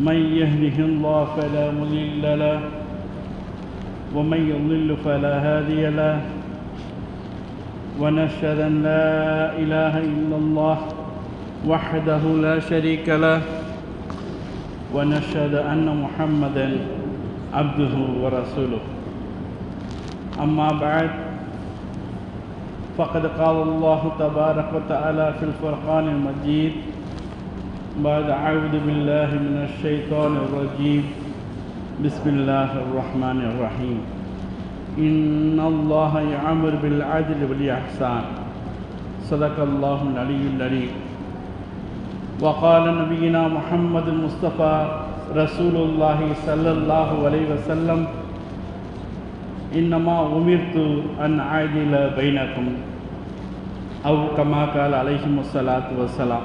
من يهده الله فلا مضل له ومن يضلل فلا هادي له. ونشهد أن لا إله إلا الله وحده لا شريك له ونشهد أن محمدا عبده ورسوله. أما بعد فقد قال الله تبارك وتعالى في الفرقان المجيد بعد أعوذ بالله من الشيطان الرجيم. بسم الله الرحمن الرحيم. إن الله يعمر بالعدل والإحسان. صدق الله العلي العليم وقال نبينا محمد المصطفى رسول الله صلى الله عليه وسلم إنما أمرت أن أعدل بينكم. أو كما قال عليهم الصلاة والسلام.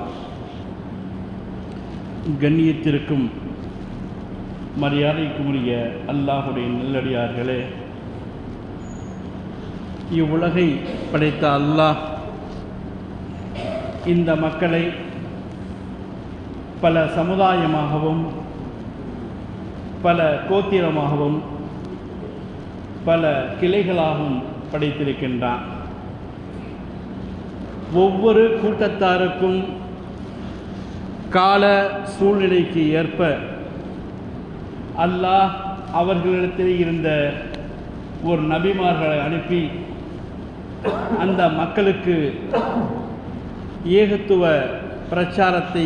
கண்ணியத்திற்கும் மரியாதைக்குரிய அல்லாஹுடைய நல்லடியார்களே இவ்வுலகை படைத்த அல்லாஹ் இந்த மக்களை பல சமுதாயமாகவும் பல கோத்திரமாகவும் பல கிளைகளாகவும் படைத்திருக்கின்றான். ஒவ்வொரு கூட்டத்தாருக்கும் கால சூழ்நிலைக்கு ஏற்ப அல்லாஹ் அவர்களிடத்தில் இருந்த ஒரு நபிமார்களை அனுப்பி அந்த மக்களுக்கு ஏகத்துவ பிரச்சாரத்தை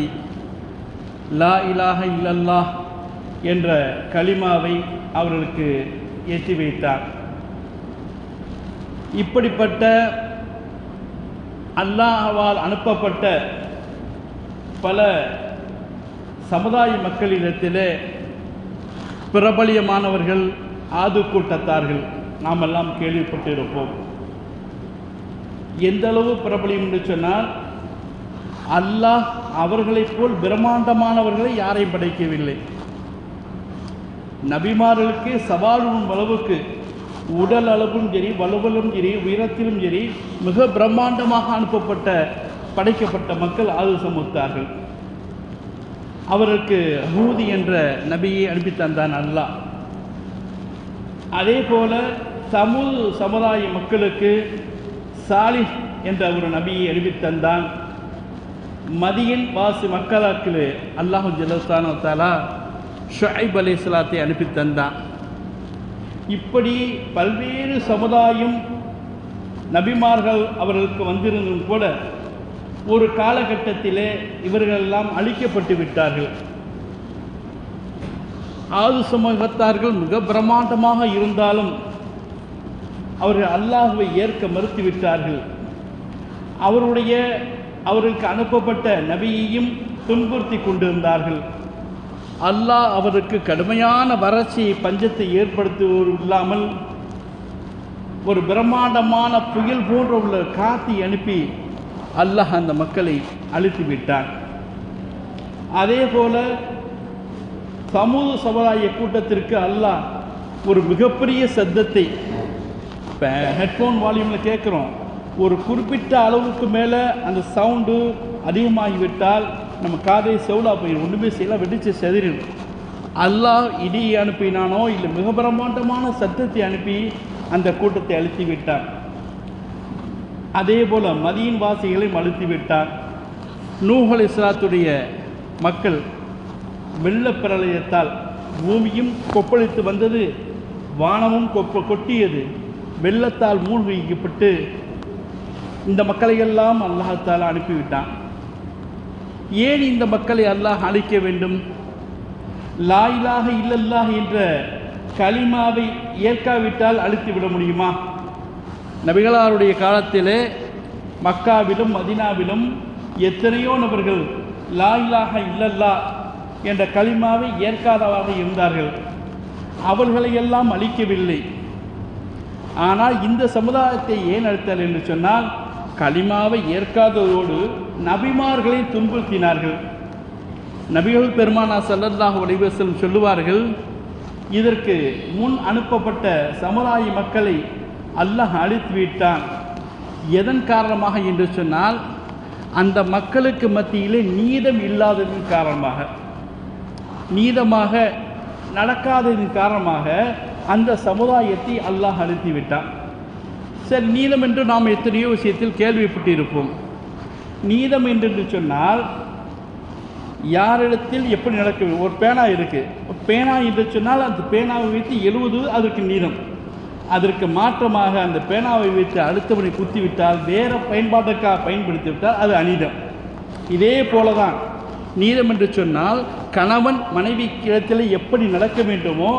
லா இலாக இல்லல்லாஹ் என்ற களிமாவை அவர்களுக்கு ஏற்றி வைத்தார். இப்படிப்பட்ட அல்லாஹால் அனுப்பப்பட்ட பல சமுதாய மக்களிடத்திலே பிரபலியமானவர்கள் ஆது கூட்டத்தார்கள் நாம் எல்லாம் கேள்விப்பட்டிருப்போம். எந்த அளவு பிரபலியம் என்று சொன்னால் அல்லாஹ் அவர்களைப் போல் பிரம்மாண்டமானவர்களை யாரையும் படைக்கவில்லை. நபிமார்களுக்கு சவாலும் அளவுக்கு உடல் அளவும் சரி வலுவலும் சரி உயரத்திலும் சரி மிக பிரம்மாண்டமாக அனுப்பப்பட்ட படைக்கப்பட்ட மக்கள் ஆறு சமுத்தார்கள் அவருக்கு ஹூதி என்ற நபியை அனுப்பி தந்தான் அல்லாஹ். அதே போல சமூக சமுதாய மக்களுக்கு சாலிஹ் என்ற ஒரு நபியை அனுப்பி தந்தான் மதியின் வாசி மக்களாக்கில் அல்லாஹு ஜலஸ்தான தாலா ஷுஐப் அலி இஸ்லாத்தை அனுப்பி தந்தான் இப்படி பல்வேறு சமுதாயம் நபிமார்கள் அவர்களுக்கு வந்திருந்தும் கூட ஒரு காலகட்டத்திலே இவர்களெல்லாம் அழிக்கப்பட்டு விட்டார்கள். ஆது சமூகத்தார்கள் மிக பிரம்மாண்டமாக இருந்தாலும் அவர்கள் அல்லாஹுவை ஏற்க மறுத்து விட்டார்கள். அவருடைய அவர்களுக்கு அனுப்பப்பட்ட நபியையும் துன்புறுத்தி கொண்டிருந்தார்கள். அல்லாஹ் அவருக்கு கடுமையான வறட்சி பஞ்சத்தை ஏற்படுத்துவது இல்லாமல் ஒரு பிரம்மாண்டமான புயல் போன்ற உள்ள காத்தி அனுப்பி அல்லாஹ் அந்த மக்களை அழித்து விட்டான் அதே போல சமூக சமுதாய கூட்டத்திற்கு அல்லாஹ் ஒரு மிகப்பெரிய சத்தத்தை இப்போ ஹெட்ஃபோன் வால்யூமில் கேட்குறோம் ஒரு குறிப்பிட்ட அளவுக்கு மேலே அந்த சவுண்டு அதிகமாகிவிட்டால் நம்ம காதை செவ்வளா போயிடும் ஒன்றுமே செய்யலாம் வெடித்து செதறிடும். அல்லாஹ் இடி அனுப்பினானோ இல்லை மிக பிரம்மாண்டமான சத்தத்தை அனுப்பி அந்த கூட்டத்தை அழுத்தி விட்டான் அதே போல் மதியின் வாசிகளையும் அழுத்தி விட்டார் நூஹல் இஸ்லாத்துடைய மக்கள் வெள்ளப்பிரளயத்தால் பூமியும் கொப்பளித்து வந்தது வானமும் கொப்ப கொட்டியது வெள்ளத்தால் மூழ்கிக்கப்பட்டு இந்த மக்களையெல்லாம் அல்லாஹால அனுப்பிவிட்டான். ஏன் இந்த மக்களை அல்லாஹ் அழிக்க வேண்டும்? லாயிலாக இல்லல்லாஹ் என்ற கலிமாவை ஏற்காவிட்டால் அழித்து விட முடியுமா? நபிகளாருடைய காலத்திலே மக்காவிலும் மதினாவிலும் எத்தனையோ நபர்கள் லா இல்லல்லா என்ற களிமாவை ஏற்காதவாக இருந்தார்கள். அவர்களை எல்லாம் அழிக்கவில்லை. ஆனால் இந்த சமுதாயத்தை ஏன் அழித்தார் என்று சொன்னால் களிமாவை ஏற்காததோடு நபிமார்களை துன்புறுத்தினார்கள். நபிகள் பெருமானா ஸல்லல்லாஹு அலைஹி சொல்லுவார்கள் இதற்கு முன் அனுப்பப்பட்ட சமுதாய மக்களை அல்லாஹ் அழித்து விட்டான் எதன் காரணமாக என்று சொன்னால் அந்த மக்களுக்கு மத்தியிலே நீதம் இல்லாததன் காரணமாக. நீதமாக நடக்காததன் காரணமாக அந்த சமுதாயத்தை அல்லாஹ் அழுத்தி விட்டான் சரி நீதம் என்று நாம் எத்தனையோ விஷயத்தில் கேள்விப்பட்டிருப்போம். நீதம் என்று சொன்னால் யாரிடத்தில் எப்படி நடக்க ஒரு பேனா இருக்குது பேனா என்று சொன்னால் அந்த பேனாவை வைத்து எழுவது அதற்கு நீதம். அதற்கு மாற்றமாக அந்த பேனாவை வைத்து அடுத்தவனை குத்திவிட்டால் வேறு பயன்பாட்டுக்காக பயன்படுத்தி விட்டால் அது அநீதம். இதே போல தான் நீதம் என்று சொன்னால் கணவன் மனைவி இடத்தில் எப்படி நடக்க வேண்டுமோ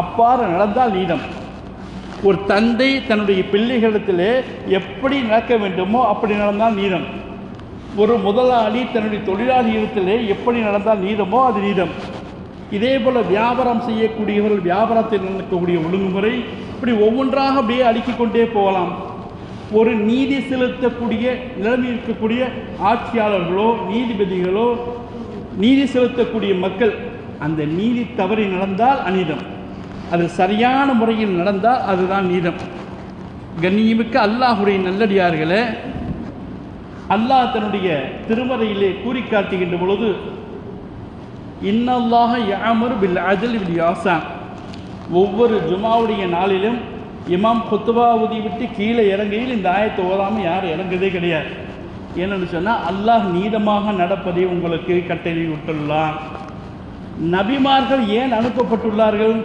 அப்பாறு நடந்தால் நீதம். ஒரு தந்தை தன்னுடைய பிள்ளைகளிடத்தில் எப்படி நடக்க வேண்டுமோ அப்படி நடந்தால் நீதம். ஒரு முதலாளி தன்னுடைய தொழிலாளியிடத்திலே எப்படி நடந்தால் நீதமோ அது நீதம். இதே போல் வியாபாரம் செய்யக்கூடியவர்கள் வியாபாரத்தில் நடக்கக்கூடிய ஒழுங்குமுறை இப்படி ஒவ்வொன்றாக அப்படியே அடுக்கிக் கொண்டே போகலாம். ஒரு நீதி செலுத்தக்கூடிய நிலைமை இருக்கக்கூடிய ஆட்சியாளர்களோ நீதிபதிகளோ நீதி செலுத்தக்கூடிய மக்கள் அந்த நீதி தவறி நடந்தால் அநீதம். அது சரியான முறையில் நடந்தால் அதுதான் நீதம். கண்ணியமிக்க அல்லாஹுடைய நல்லடியார்களே அல்லாஹ் தன்னுடைய திருமறையிலே கூறி காட்டுகின்ற பொழுது இன்னல்லாக யாமர் பில் அஜல் பில் யாசான். ஒவ்வொரு ஜுமாவுடைய நாளிலும் இமாம் குத்துபா ஊதி விட்டு கீழே இறங்கையில் இந்த ஆயத்தை ஓதாமல் யாரும் இறங்குறதே கிடையாது. ஏன்னு சொன்னால் அல்லாஹ் நீதமாக நடப்பதை உங்களுக்கு கட்டளை விட்டுள்ளான் நபிமார்கள் ஏன் அனுப்பப்பட்டுள்ளார்கள்?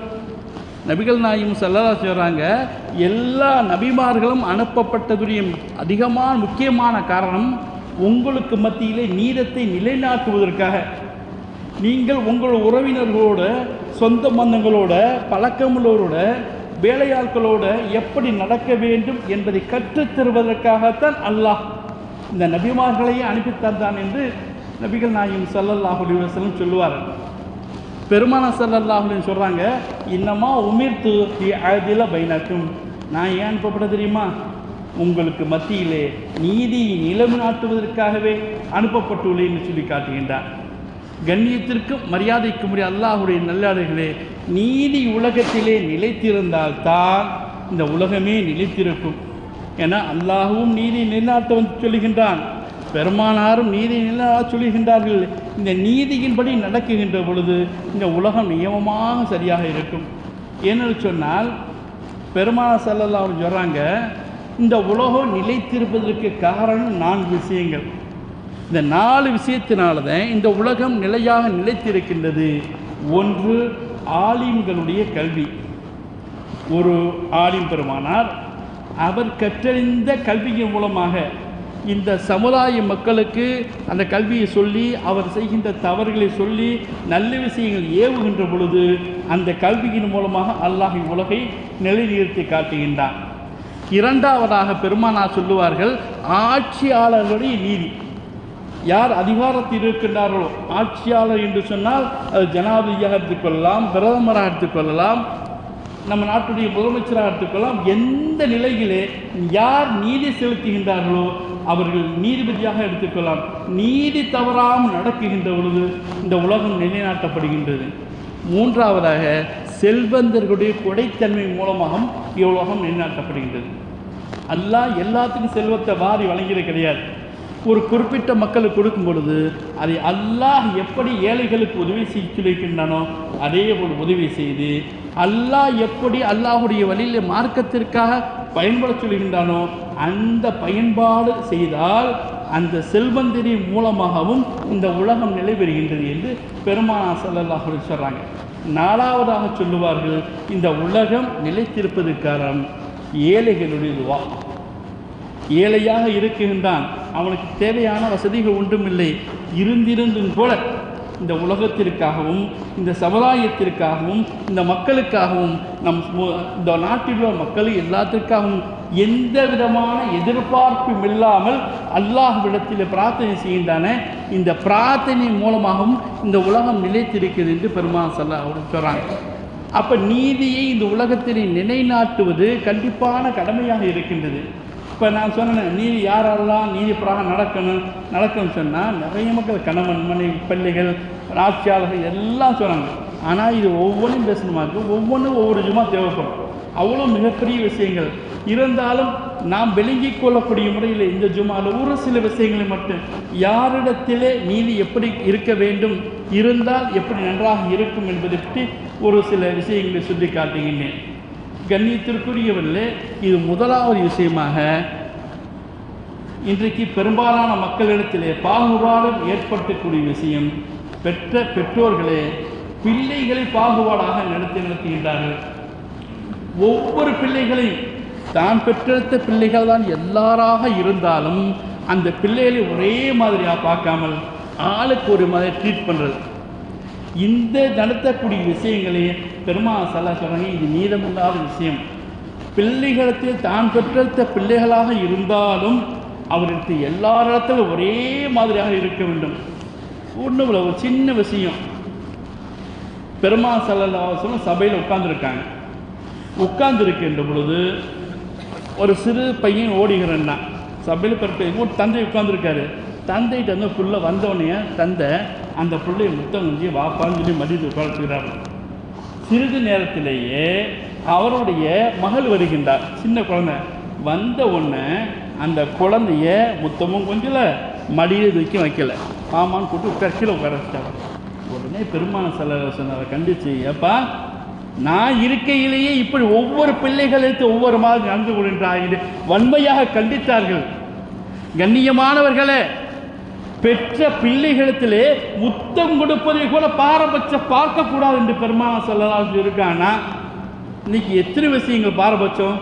நபிகள் நாயும் செல்லதா சொல்கிறாங்க எல்லா நபிமார்களும் அனுப்பப்பட்டதுடைய அதிகமான முக்கியமான காரணம் உங்களுக்கு மத்தியிலே நீதத்தை நிலைநாட்டுவதற்காக. நீங்கள் உங்கள் உறவினர்களோட சொந்த பந்தங்களோட பழக்கமுள்ளோரோட வேலையாட்களோட எப்படி நடக்க வேண்டும் என்பதை கற்றுத் தருவதற்காகத்தான் அல்லாஹ் இந்த நபிமார்களையே அனுப்பி தந்தான் என்று நபிகள் நாயும் ஸல்லல்லாஹு அலைஹி சொல்லுவார்கள் பெருமான சல்லல்லாஹுலின்னு சொல்கிறாங்க இன்னமா உமிர்த்து அதில பைனாக்கும். நான் ஏன் அனுப்பப்பட தெரியுமா? உங்களுக்கு மத்தியிலே நீதியை நாட்டுவதற்காகவே அனுப்பப்பட்டுள்ளேன்னு சொல்லி காட்டுகின்றார். கண்ணியத்திற்கும் மரியாதைக்கும் உரிய அல்லாஹுடைய நல்லாடுகளே நீதி உலகத்திலே நிலைத்திருந்தால்தான் இந்த உலகமே நிலைத்திருக்கும். ஏன்னா அல்லாஹுவும் நீதி நிலைநாட்ட வந்து சொல்லுகின்றான். பெருமானாரும் நீதி நிலைநாட்ட சொல்லுகின்றார்கள். இந்த நீதியின்படி நடக்குகின்ற பொழுது இந்த உலகம் நியமமாக சரியாக இருக்கும். ஏன்னு சொன்னால் பெருமானார் ஸல்லல்லாஹு சொல்கிறாங்க இந்த உலகம் நிலைத்திருப்பதற்கு காரணம் நான்கு விஷயங்கள். இந்த நாலு விஷயத்தினால தான் இந்த உலகம் நிலையாக நிலைத்திருக்கின்றது. ஒன்று ஆலிம்களுடைய கல்வி. ஒரு ஆலிம் பெருமானார் அவர் கற்றறிந்த கல்வியின் மூலமாக இந்த சமுதாய மக்களுக்கு அந்த கல்வியை சொல்லி அவர் செய்கின்ற தவறுகளை சொல்லி நல்ல விஷயங்கள் ஏவுகின்ற பொழுது அந்த கல்வியின் மூலமாக அல்லாஹ் உலகை நிலைநிறுத்தி காட்டுகின்றான். இரண்டாவதாக பெருமானார் சொல்லுவார்கள் ஆட்சியாளர்களுடைய நீதி. யார் அதிகாரத்தில் இருக்கின்றார்களோ ஆட்சியாளர் என்று சொன்னால் அது ஜனாதிபதியாக எடுத்துக்கொள்ளலாம் பிரதமராக எடுத்துக்கொள்ளலாம் நம்ம நாட்டுடைய முதலமைச்சராக எடுத்துக்கொள்ளலாம். எந்த நிலையிலே யார் நீதி செலுத்துகின்றார்களோ அவர்கள் நீதிபதியாக எடுத்துக்கொள்ளலாம். நீதி தவறாமல் நடக்குகின்ற பொழுது இந்த உலகம் நிலைநாட்டப்படுகின்றது. மூன்றாவதாக செல்வந்தர்களுடைய கொடைத்தன்மை மூலமாகவும் இவ்வுலகம் நிலைநாட்டப்படுகின்றது. அல்லாஹ் எல்லாத்துக்கும் செல்வத்தை வாரி வழங்கியது கிடையாது. ஒரு குறிப்பிட்ட மக்களுக்கு கொடுக்கும் பொழுது அதை அல்லாஹ் எப்படி ஏழைகளுக்கு உதவி செய்து சொல்லியிருக்கின்றானோ அதே போல் உதவி செய்து அல்லாஹ் எப்படி அல்லாஹுடைய வழியில் மார்க்கத்திற்காக பயன்பட சொல்கின்றானோ அந்த பயன்பாடு செய்தால் அந்த செல்வந்திரி மூலமாகவும் இந்த உலகம் நிலை பெறுகின்றது என்று பெருமானா ஸல்லல்லாஹு சொல்கிறாங்க நாலாவதாக சொல்லுவார்கள் இந்த உலகம் நிலைத்திருப்பது காரணம் ஏழைகளுடைய துவா. ஏழையாக இருக்குகின்றான் அவனுக்கு தேவையான வசதிகள் ஒன்றுமில்லை. இருந்திருந்தும் கூட இந்த உலகத்திற்காகவும் இந்த சமுதாயத்திற்காகவும் இந்த மக்களுக்காகவும் நம் இந்த நாட்டில் உள்ள மக்கள் எல்லாத்திற்காகவும் எந்த விதமான எதிர்பார்ப்பும் இல்லாமல் அல்லாஹ்விடத்தில் பிரார்த்தனை செய்கின்றன. இந்த பிரார்த்தனை மூலமாகவும் இந்த உலகம் நிலைத்திருக்கிறது என்று பெருமான் சொல்ல அவர்கள் சொல்கிறாங்க அப்போ நீதியை இந்த உலகத்தில் நிலைநாட்டுவது கண்டிப்பான கடமையாக இருக்கின்றது. இப்போ நான் சொன்னேன் நீதி யாரெல்லாம் நீதி நடக்கணும் நடக்கணும்னு சொன்னால் நிறைய மக்கள் கணவன் மனைவி பள்ளிகள் ஆட்சியாளர்கள் எல்லாம் சொன்னாங்க. ஆனால் இது ஒவ்வொன்றும் பேசணுமா ஒவ்வொன்றும் ஒவ்வொரு ஜுமா தேவைப்படும். அவ்வளோ மிகப்பெரிய விஷயங்கள். இருந்தாலும் நாம் விளங்கிக் கொள்ளக்கூடிய முறையில் இந்த ஜுமாவில் ஒரு சில விஷயங்களை மட்டும் யாரிடத்திலே நீதி எப்படி இருக்க வேண்டும் இருந்தால் எப்படி நன்றாக இருக்கும் என்பதை பற்றி ஒரு சில விஷயங்களை சுட்டி காட்டுகின்றேன் கண்ணியத்திற்குரியவர்களே இது முதலாவது விஷயமாக இன்றைக்கு பெரும்பாலான மக்களிடத்திலே பாகுபாடு ஏற்பட்டக்கூடிய விஷயம். பெற்ற பெற்றோர்களே பிள்ளைகளை பாகுபாடாக நடத்தி நடத்துகின்றார்கள். ஒவ்வொரு பிள்ளைகளையும் தான் பெற்றெடுத்த பிள்ளைகள் தான் எல்லாராக இருந்தாலும் அந்த பிள்ளைகளை ஒரே மாதிரியாக பார்க்காமல் ஆளுக்கு ஒரு மாதிரி ட்ரீட் பண்ணுறது இந்த நடத்தக்கூடிய விஷயங்களே பெருமா சல்லா சொல்கிறாங்க இது நீதமில்லாத விஷயம். பிள்ளைகளத்தில் தான் பெற்றெடுத்த பிள்ளைகளாக இருந்தாலும் அவர்களுக்கு எல்லாரிடத்திலும் ஒரே மாதிரியாக இருக்க வேண்டும். ஒன்றும் இல்லை ஒரு சின்ன விஷயம். பெருமா சல்லா சபையில் உட்காந்துருக்காங்க உட்கார்ந்துருக்கின்ற பொழுது ஒரு சிறு பையன் ஓடுகிறான்னா சபையில் பிறப்பு ஒரு தந்தை உட்காந்துருக்காரு தந்தைகிட்ட வந்து ஃபுல்லாக வந்தோடனே தந்தை அந்த பிள்ளையை முத்தம் கொஞ்சி வாப்பான்னு சொல்லி மதித்து உட்காந்துக்கிறார் சிறிது நேரத்திலேயே அவருடைய மகள் வருகின்றார். சின்ன குழந்தை. வந்த உடனே அந்த குழந்தைய முத்தமும் கொஞ்சல மடியில் தூக்கி வைக்கல. ஆமான்னு கூப்பிட்டு உட்கார கீழே உட்கார வச்சிட்டாங்க உடனே பெருமான சில கண்டிச்சு ஏப்பா நான் இருக்கையிலேயே இப்படி ஒவ்வொரு பிள்ளைகளுக்கு ஒவ்வொரு மாதிரி நடந்து கொள்கின்றார் வன்மையாக கண்டித்தார்கள். கண்ணியமானவர்களே பெற்ற பிள்ளைகளிடத்திலே முத்தம் கொடுப்பதை கூட பாரபட்சம் பார்க்கக்கூடாது என்று பெருமான சொல்லலாம் இருக்கானா? இன்னைக்கு எத்தனை விஷயங்கள் பாரபட்சம்?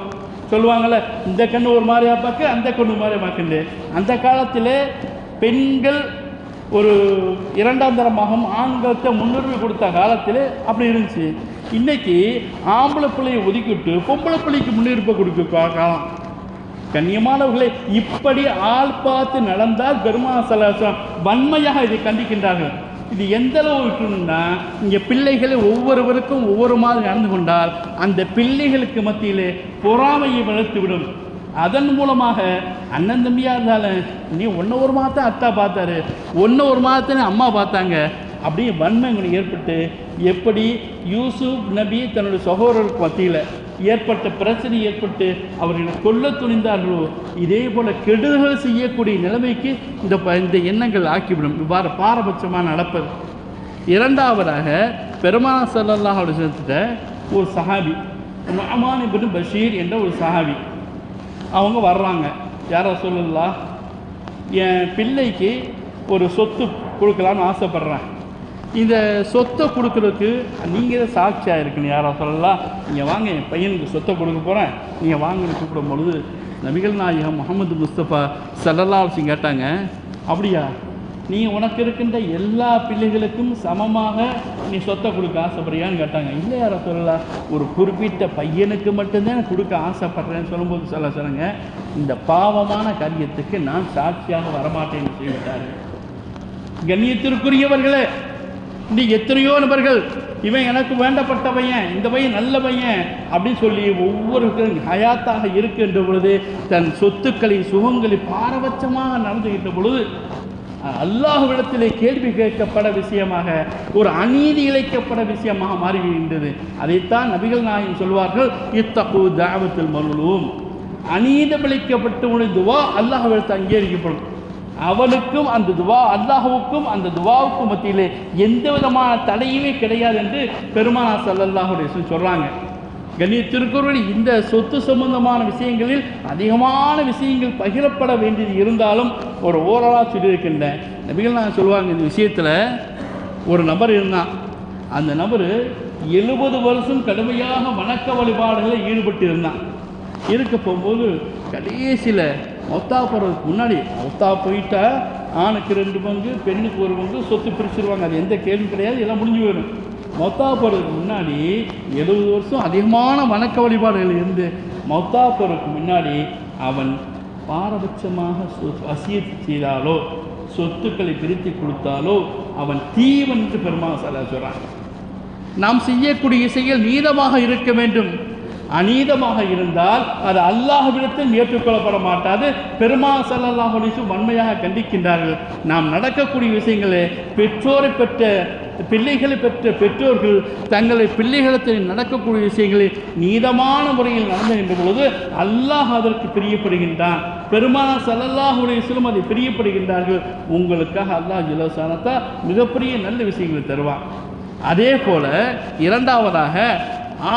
சொல்லுவாங்கள்ல இந்த கண்ணு ஒரு மாதிரியா பார்க்க அந்த கண்ணு மாதிரியா பார்க்கண்டு. அந்த காலத்தில் பெண்கள் ஒரு இரண்டாம் தரமாகவும் ஆண்களுக்கு முன்னுரிமை கொடுத்த காலத்தில் அப்படி இருந்துச்சு. இன்னைக்கு ஆம்பளை பிள்ளையை ஒதுக்கிட்டு பொம்பளை பிள்ளைக்கு முன்னுரிமை கொடுக்க காலம். கண்ணியமானவர்களே இப்படி ஆள் பார்த்து நடந்தால் பெருமாசலாசம் வன்மையாக இதை கண்டிக்கின்றார்கள். இது எந்த அளவு இருக்கணும்னா இங்கே பிள்ளைகளை ஒவ்வொருவருக்கும் ஒவ்வொரு மாதிரி நடந்து கொண்டால் அந்த பிள்ளைகளுக்கு மத்தியிலே பொறாமையை வளர்த்து விடும் அதன் மூலமாக அண்ணன் தம்பியாக இருந்தாலும் நீ ஒன்று ஒரு மாதத்தை அத்தா பார்த்தாரு ஒன்று ஒரு மாதத்தை அம்மா பார்த்தாங்க. அப்படியே வன்மை ஏற்பட்டு எப்படி யூசுப் நபி தன்னுடைய சகோதரருக்கு மத்தியில் ஏற்பட்ட பிரச்சனை ஏற்பட்டு அவர்களை கொல்ல துணிந்தார்களோ இதே போல கெடுதல்கள் செய்யக்கூடிய நிலைமைக்கு இந்த ப- இந்த எண்ணங்கள் ஆக்கிவிடும். இவ்வாறு பாரபட்சமாக நடப்பது. இரண்டாவதாக பெருமானா சல்லல்லாஹு அலைஹி ஒரு சஹாபி நுஅமான் இப்னு பஷீர் என்ற ஒரு சஹாபி அவங்க வர்றாங்க. யாரோ சொல்லலாம் என் பிள்ளைக்கு ஒரு சொத்து கொடுக்கலான்னு ஆசைப்பட்றேன். இந்த சொத்தை கொடுக்குறதுக்கு நீங்கள் தான் சாட்சியாக இருக்கணும். யாரோ சொல்லலாம் நீங்கள் வாங்க என் பையனுக்கு சொத்தை கொடுக்க போகிறேன் நீங்கள் வாங்கன்னு கூப்பிடும் பொழுது நபிகள் நாயகம் முகமது முஸ்தபா சல்லல்லா சிங் கேட்டாங்க அப்படியா? நீ உனக்கு இருக்கின்ற எல்லா பிள்ளைகளுக்கும் சமமாக நீ சொத்தை கொடுக்க ஆசைப்படுறியான்னு கேட்டாங்க. இல்லை யாரோ சொல்லலாம் ஒரு குறிப்பிட்ட பையனுக்கு மட்டும்தான் கொடுக்க ஆசைப்படுறேன்னு சொல்லும்போது சொல்ல சொல்லுங்க இந்த பாவமான காரியத்துக்கு நான் சாட்சியாக வரமாட்டேன்னு சொல்லிவிட்டாரு. கண்ணியத்திற்குரியவர்களே இன்னைக்கு எத்தனையோ நபர்கள் இவன் எனக்கு வேண்டப்பட்ட பையன் இந்த பையன் நல்ல பையன் அப்படின்னு சொல்லி ஒவ்வொருத்தரும் ஹயாத்தாக இருக்கின்ற பொழுது தன் சொத்துக்களை சுகங்களை பாரபட்சமாக நடந்துகின்ற பொழுது அல்லாஹுவிடத்திலே கேள்வி கேட்கப்பட விஷயமாக ஒரு அநீதி இழைக்கப்பட விஷயமாக மாறிவிடுகின்றது அதைத்தான் நபிகள் நாயகம் சொல்வார்கள் இத்தகு தாவத்தில் மருளும். அநீதம் இழைக்கப்பட்ட துவா அல்லாஹ்விடத்தில் அங்கீகரிக்கப்படும். அவனுக்கும் அந்த துவா அல்லாஹுவுக்கும் அந்த துவாவுக்கும் மத்தியிலே எந்த விதமான தடையுமே கிடையாது என்று பெருமானா சல்லல்லாஹுடைய சொல்கிறாங்க கண்ணிய திருக்குறள் இந்த சொத்து சம்பந்தமான விஷயங்களில் அதிகமான விஷயங்கள் பகிரப்பட வேண்டியது இருந்தாலும் ஒரு ஓரலாக சொல்லியிருக்கின்றேன் நபிகள் நான் சொல்லுவாங்க இந்த விஷயத்தில் ஒரு நபர் இருந்தான் அந்த நபர் எழுபது வருஷம் கடுமையாக வணக்க வழிபாடுகளில் ஈடுபட்டு இருந்தான் இருக்க போகும்போது கடைசியில் மொத்தா போகிறதுக்கு முன்னாடி. மொத்தா போயிட்டா ஆணுக்கு ரெண்டு பங்கு பெண்ணுக்கு ஒரு பங்கு சொத்து பிரிச்சுருவாங்க. அது எந்த கேள்வி கிடையாது எல்லாம் முடிஞ்சு போயிடும். மொத்தா போகிறதுக்கு முன்னாடி எழுபது வருஷம் அதிகமான வணக்க வழிபாடுகள் இருந்து மொத்தா போகிறதுக்கு முன்னாடி அவன் பாரபட்சமாக வசியத்து செய்தாலோ சொத்துக்களை பிரித்து கொடுத்தாலோ அவன் தீவன் என்று பெருமாள் சலா சொல்கிறான் நாம் செய்யக்கூடிய செயல் நீதமாக இருக்க வேண்டும். அநீதமாக இருந்தால் அது அல்லாஹ்விடத்தில் ஏற்றுக்கொள்ளப்பட மாட்டாது பெருமா சல்லல்லாஹு வன்மையாக கண்டிக்கின்றார்கள். நாம் நடக்கக்கூடிய விஷயங்களே பெற்றோரை பெற்ற பிள்ளைகளை பெற்ற பெற்றோர்கள் தங்களை பிள்ளைகளிடத்தில் நடக்கக்கூடிய விஷயங்களை நீதமான முறையில் நடந்து பொழுது அல்லாஹ் அதற்கு பிரியப்படுகின்றான். பெருமானா சல்லல்லாஹு சிலும் அதை பிரியப்படுகின்றார்கள். உங்களுக்காக அல்லாஹ் ஜிலசானத்தா மிகப்பெரிய நல்ல விஷயங்களை தருவான். அதே போல இரண்டாவதாக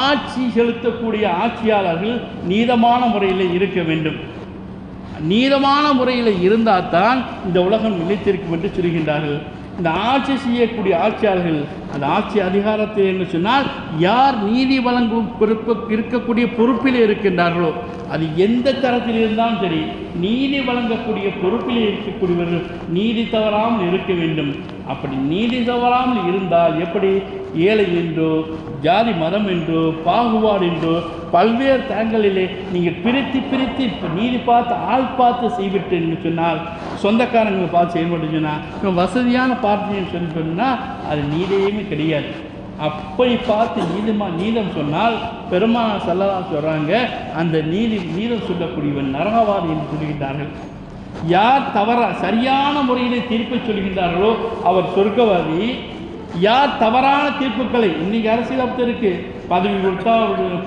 ஆட்சி செலுத்தக்கூடிய ஆட்சியாளர்கள் நீதமான முறையில் இருக்க வேண்டும். நீதமான முறையில் இருந்தால் தான் இந்த உலகம் நிலைத்திருக்கும் என்று சொல்கின்றார்கள். இந்த ஆட்சி செய்யக்கூடிய ஆட்சியாளர்கள் அந்த ஆட்சி அதிகாரத்தை என்று சொன்னால் யார் நீதி வழங்கும் பொறுப்பு இருக்கக்கூடிய பொறுப்பில் இருக்கின்றார்களோ அது எந்த தரத்தில் இருந்தாலும் சரி நீதி வழங்கக்கூடிய பொறுப்பில் இருக்கக்கூடியவர்கள் நீதி தவறாமல் இருக்க வேண்டும். அப்படி நீதி தவறாமல் இருந்தால் எப்படி? ஏழை என்றோ ஜாதி மதம் என்றோ பாகுபாடு என்றோ பல்வேறு தரங்களிலே நீங்கள் பிரித்து பிரித்து இப்போ நீதி பார்த்து ஆள் பார்த்து செய்விட்டுன்னு சொன்னால் சொந்தக்காரங்களை பார்த்து செய்யப்பட்டு சொன்னால் இவன் வசதியான பார்ட்டின்னு சொல்லி சொன்னால் அது நீதியுமே கிடையாது. அப்படி பார்த்து நீதிமா நீதம் சொன்னால் பெருமான செல்லலாம் சொல்கிறாங்க அந்த நீதி நீதம் சொல்லக்கூடியவன் நரகவாதி என்று சொல்கின்றார்கள் யார் தவற சரியான முறையிலே தீர்ப்பை சொல்கின்றார்களோ அவர் சொர்க்கவாதி யார் தவறான தீர்ப்புகளை இன்னைக்கு அரசியல் அப்படி இருக்கு பதவி கொடுத்தா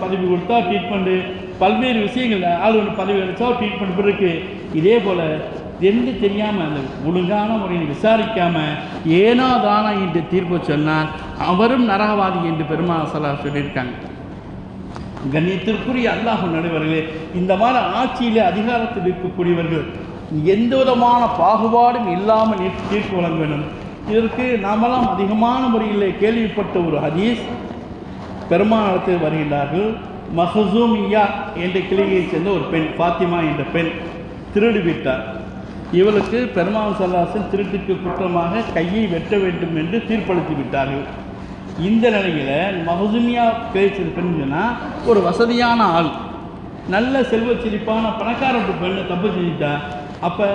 பதவி கொடுத்தா ட்ரீட்மெண்ட்டு பல்வேறு விஷயங்கள் ஆள் ஒன்று பதவி அடித்தா ட்ரீட்மெண்ட் இருக்கு இதே போல் தெரிந்து தெரியாமல் அந்த ஒழுங்கான முறையில் விசாரிக்காமல் ஏனோ தானா என்று தீர்ப்பு சொன்னால் அவரும் நரகவாதி என்று பெருமா சலார் சொல்லியிருக்காங்க. கண்ணியத்திற்குரிய அல்லாஹ் நடுவர்களே இந்த மாதிரி ஆட்சியிலே அதிகாரத்தில் இருக்கக்கூடியவர்கள் எந்த விதமான பாகுபாடும் இல்லாமல் தீர்ப்பு வழங்க வேண்டும் இதற்கு நாமெல்லாம் அதிகமான முறையில் கேள்விப்பட்ட ஒரு ஹதீஸ். பெருமானத்தில் வருகின்றார்கள் மஹசூமியா என்ற கிளியைச் சேர்ந்த ஒரு பெண் ஃபாத்திமா என்ற பெண் திருடி விட்டார் இவளுக்கு பெருமாள் சல்லாசன் திருட்டுக்கு குற்றமாக கையை வெட்ட வேண்டும் என்று தீர்ப்பளித்து விட்டார்கள். இந்த நிலையில் மஹசுமியா பேச்சு பெண் சொன்னால் ஒரு வசதியான ஆள் நல்ல செல்வ செழிப்பான பணக்கார பெண்ணை தப்பு செஞ்சுட்டா அப்போ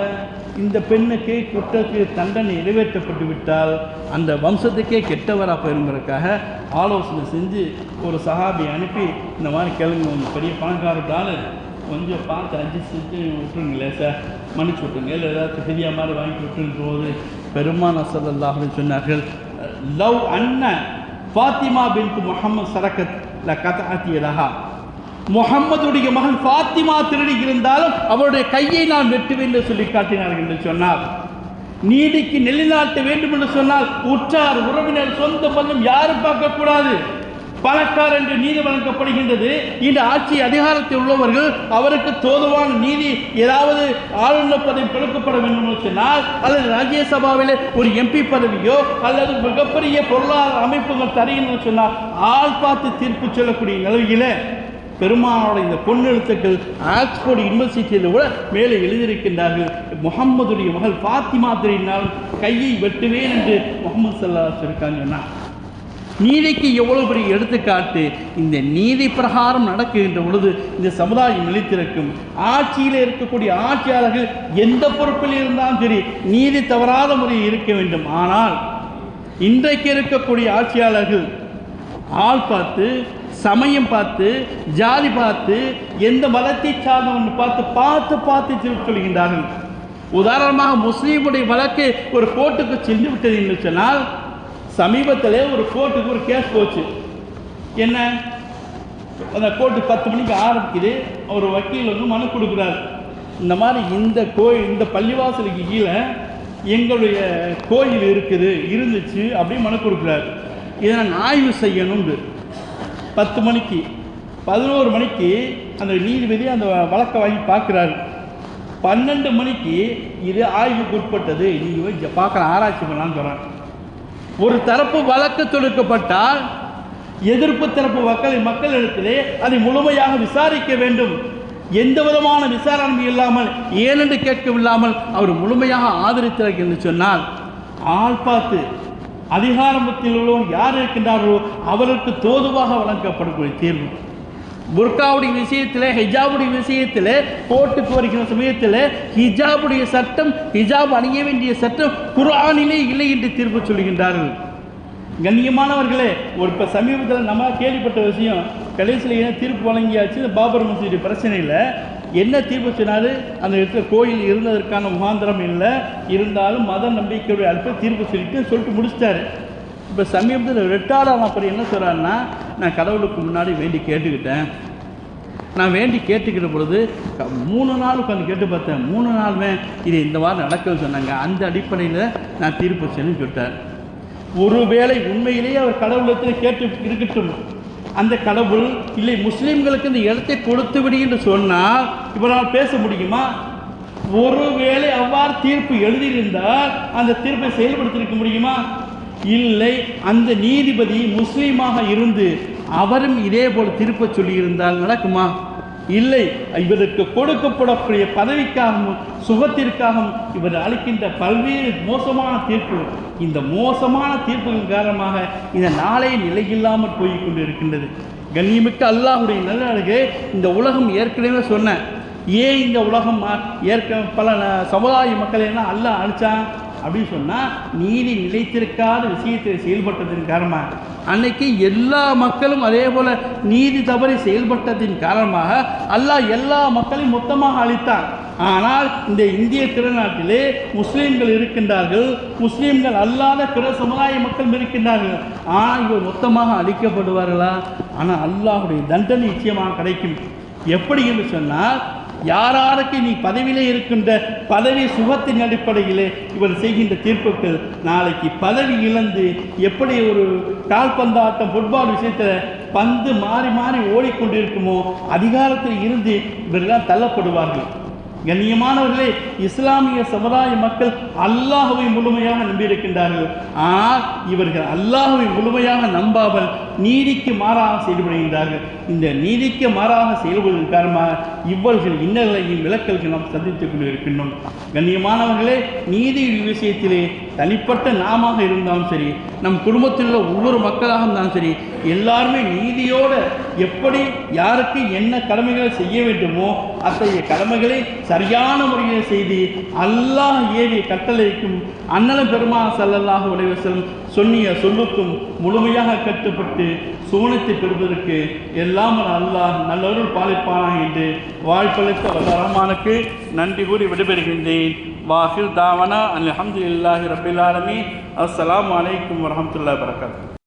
இந்த பெண்ணுக்கு குற்றத்துக்கு தண்டனை நிறைவேற்றப்பட்டு விட்டால் அந்த வம்சத்துக்கே கெட்டவரா போயிருப்பதற்காக ஆலோசனை செஞ்சு ஒரு சஹாபி அனுப்பி இந்த மாதிரி கேளுங்க உங்கள் பெரிய பணக்காரத்தால் கொஞ்சம் பார்த்து அஞ்சு செஞ்சு விட்டுருங்களே சார். மன்னிச்சு விட்டுருங்க. இல்லை ஏதாவது பெரிய மாதிரி வாங்கி விட்டுருன்ற போது. பெருமான சல்லல்லாஹு சொன்னார்கள் லவ் அண்ணன் ஃபாத்திமா பின் முஹம்மது சரக்கத் ல கதாத்தியதஹா முகம்மதுடைய மகன் ஃபாத்திமா திருடி இருந்தாலும் அவருடைய கையை நான் வெட்டுவேன் என்று சொல்லி காட்டினார்கள் என்று சொன்னார். நீதிக்கு நிலைநாட்ட வேண்டும் என்று சொன்னால் உற்றார் உறவினர் சொந்த பந்தம் யாரும் பார்க்கக்கூடாது. பணக்கார் என்று நீதி வழங்கப்படுகின்றது. இந்த ஆட்சி அதிகாரத்தில் உள்ளவர்கள் அவருக்கு தோதுவான நீதி ஏதாவது ஆளுநர் பதவி கொடுக்கப்பட வேண்டும் என்று சொன்னால் அல்லது ராஜ்யசபாவில் ஒரு எம்பி பதவியோ அல்லது மிகப்பெரிய பொருளாதார அமைப்புகள் தருகின்றன சொன்னால் ஆள் பார்த்து தீர்ப்பு சொல்லக்கூடிய நிலவையில் பெருமானோட இந்த பொன்னெழுத்துக்கள் ஆக்ஸ்போர்ட் யூனிவர்சிட்டியில் கூட மேலே எழுதியிருக்கின்றார்கள். முகம்மதுடைய மகள் ஃபாத்திமா தெரியினால் கையை வெட்டுவேன் என்று முகமது சல்லா இருக்காங்கன்னா நீதிக்கு எவ்வளவு பெரிய எடுத்துக்காட்டு இந்த நீதி பிரகாரம் நடக்குகின்ற பொழுது இந்த சமுதாயம் நிலைத்திருக்கும். ஆட்சியில் இருக்கக்கூடிய ஆட்சியாளர்கள் எந்த பொறுப்பில் இருந்தாலும் சரி நீதி தவறாத முறையில் இருக்க வேண்டும். ஆனால் இன்றைக்கு இருக்கக்கூடிய ஆட்சியாளர்கள் ஆள் பார்த்து சமயம் பார்த்து ஜாதி பார்த்து எந்த மதத்தை சார்ந்தவன் பார்த்து பார்த்து பார்த்து சொல்கின்றார்கள். உதாரணமாக முஸ்லீமுடைய வழக்கு ஒரு கோர்ட்டுக்கு சென்று விட்டது என்று சொன்னால் சமீபத்திலே ஒரு கோர்ட்டுக்கு ஒரு கேஸ் போச்சு. என்ன? அந்த கோர்ட்டு பத்து மணிக்கு ஆரம்பிக்குது. ஒரு வக்கீல் வந்து மனு கொடுக்குறாரு. இந்த மாதிரி இந்த கோயில் இந்த பள்ளிவாசலுக்கு கீழே எங்களுடைய கோயில் இருக்குது இருந்துச்சு அப்படின்னு மனு கொடுக்குறாரு. இதை நாங்கள் ஆய்வு செய்யணும்னு. பத்து மணிக்கு பதினோரு மணிக்கு அந்த நீதிபதி அந்த வழக்கை வாங்கி பார்க்குறாரு. பன்னெண்டு மணிக்கு இது ஆய்வுக்கு உட்பட்டது. நீங்கள் பார்க்குற ஆராய்ச்சி பண்ணலான்னு சொல்கிறாங்க ஒரு தரப்பு வழக்கு தொடுக்கப்பட்டால் எதிர்ப்பு தரப்பு மக்கள் மக்களிடத்திலே அதை முழுமையாக விசாரிக்க வேண்டும். எந்த விதமான விசாரணையும் இல்லாமல் ஏனென்று கேட்கவில்லாமல் அவர் முழுமையாக ஆதரித்தார் என்று சொன்னால் ஆள் பார்த்து அதிகாரத்தில் உள்ளவங்க யார் இருக்கின்றார்களோ அவருக்கு தோதுவாக வழங்கப்படக்கூடிய தீர்வு. புர்காவுடைய விஷயத்தில் ஹிஜாபுடைய விஷயத்தில் கோர்ட்டுக்கு வருகிற சமயத்தில் ஹிஜாபுடைய சட்டம் ஹிஜாப் அணிய வேண்டிய சட்டம் குரானிலே இல்லை என்று தீர்ப்பு சொல்கின்றார்கள். கண்ணியமானவர்களே ஒரு இப்போ சமீபத்தில் நம்ம கேள்விப்பட்ட விஷயம் கடைசியில் ஏன் தீர்ப்பு வழங்கியாச்சு? பாபர் மசூதி பிரச்சனையில் என்ன தீர்ப்பு சொன்னார்? அந்த இடத்துல கோயில் இருந்ததற்கான முகாந்திரம் இல்லை. இருந்தாலும் மத நம்பிக்கையுடைய அல்ப தீர்ப்பு சொல்லிட்டு சொல்லிட்டு முடிச்சிட்டாரு. இப்போ சமீபத்தில் ரெட்டார்டான அப்புறம் என்ன சொல்கிறாருன்னா நான் கடவுளுக்கு முன்னாடி வேண்டி கேட்டுக்கிட்டேன். நான் வேண்டி கேட்டுக்கிட்ட பொழுது மூணு நாள் உட்காந்து கேட்டு பார்த்தேன். மூணு நாளுமே இது இந்த வாரம் நடக்குதுன்னு சொன்னாங்க. அந்த அடிப்படையில் நான் தீர்ப்பு செய்யணும்னு சொல்லிட்டேன் ஒருவேளை உண்மையிலேயே அவர் கடவுளத்தில் கேட்டு இருக்கட்டும். அந்த கடவுள் இல்லை முஸ்லீம்களுக்கு இந்த இடத்தை கொடுத்து விடு என்று சொன்னால் இவரால் பேச முடியுமா? ஒருவேளை அவ்வாறு தீர்ப்பு எழுதியிருந்தால் அந்த தீர்ப்பை செயல்படுத்தியிருக்க முடியுமா? இல்லை அந்த நீதிபதி முஸ்லீமாக இருந்து அவரும் இதே போல் தீர்ப்பை சொல்லியிருந்தால் நடக்குமா? இல்லை. இவருக்கு கொடுக்கப்படக்கூடிய பதவிக்காகவும் சுகத்திற்காகவும் இவர் அளிக்கின்ற பல்வேறு மோசமான தீர்ப்பு இந்த மோசமான தீர்ப்புகள் காரணமாக இந்த நாளே நிலையில்லாமல் போய் கொண்டு இருக்கின்றது கண்ணியமிக்க அல்லாஹுடைய நல்லழகு இந்த உலகம் ஏற்கனவே சொன்னேன் ஏன் இந்த உலகம் ஏற்க பல ந- சமுதாய மக்களை எல்லாம் அல்லாஹ் அழிச்சான்? அப்படின்னு சொன்னால் நீதி நிலைத்திருக்காத விஷயத்தை செயல்பட்டதின் காரணமாக அன்னைக்கு எல்லா மக்களும் அதே போல் நீதி தவறி செயல்பட்டதின் காரணமாக அல்லாஹ் எல்லா மக்களையும் மொத்தமாக அழித்தான். ஆனால் இந்த இந்திய திருநாட்டிலே முஸ்லீம்கள் இருக்கின்றார்கள். முஸ்லீம்கள் அல்லாத பிற சமுதாய மக்களும் இருக்கின்றார்கள். ஆனால் இவர் மொத்தமாக அழிக்கப்படுவார்களா? ஆனால் அல்லாஹுடைய தண்டனை நிச்சயமாக கிடைக்கும். எப்படி என்று சொன்னால் யாராருக்கு நீ பதவியிலே இருக்கின்ற பதவி சுகத்தின் அடிப்படையிலே இவர் செய்கின்ற தீர்ப்புகள் நாளைக்கு பதவி இழந்து எப்படி ஒரு கால்பந்தாட்டம் ஃபுட்பால் விஷயத்தில் பந்து மாறி மாறி ஓடிக்கொண்டிருக்குமோ அதிகாரத்தில் இருந்து இவர்களாம் தள்ளப்படுவார்கள். கண்ணியமானவர்களே இஸ்லாமிய சமுதாய மக்கள் அல்லாஹுவை முழுமையாக நம்பியிருக்கின்றார்கள். ஆனால் இவர்கள் அல்லாஹுவை முழுமையாக நம்பாமல் நீதிக்கு மாறாக செயல்படுகின்றார்கள். இந்த நீதிக்கு மாறாக செயல்படுவதன் காரணமாக இவ்வளவு இன்னலையும் விளக்கல்கள் நாம் சந்தித்துக் கொண்டிருக்கின்றோம். கண்ணியமானவர்களே நீதி விஷயத்திலே தனிப்பட்ட நாமாக இருந்தாலும் சரி நம் குடும்பத்தில் உள்ள ஒவ்வொரு மக்களாக இருந்தாலும் சரி எல்லாருமே நீதியோட எப்படி யாருக்கு என்ன கடமைகளை செய்ய வேண்டுமோ அத்தகைய கடமைகளை சரியான முறையில் செய்து அல்லாஹ் ஏவிய கட்டளைக்கும் அண்ணலம் பெருமா செல்லல்லாக அலைஹி சொன்னிய சொல்லுக்கும் முழுமையாக கட்டுப்பட்டு சோனத்தை பெறுவதற்கு எல்லாம் அல்லாஹ் நல்லவர்கள் பாலிப்பானா என்று வாழ்ப்பளித்த வல்லரமானுக்கு நன்றி கூறி விடைபெறுகின்றேன். வாஹில் தாவனா அல்ஹம்துலில்லாஹி ரபில் ஆலமீன். அஸ்லாம் அலைக்கும் வரமத்துல்லா வரகாத்து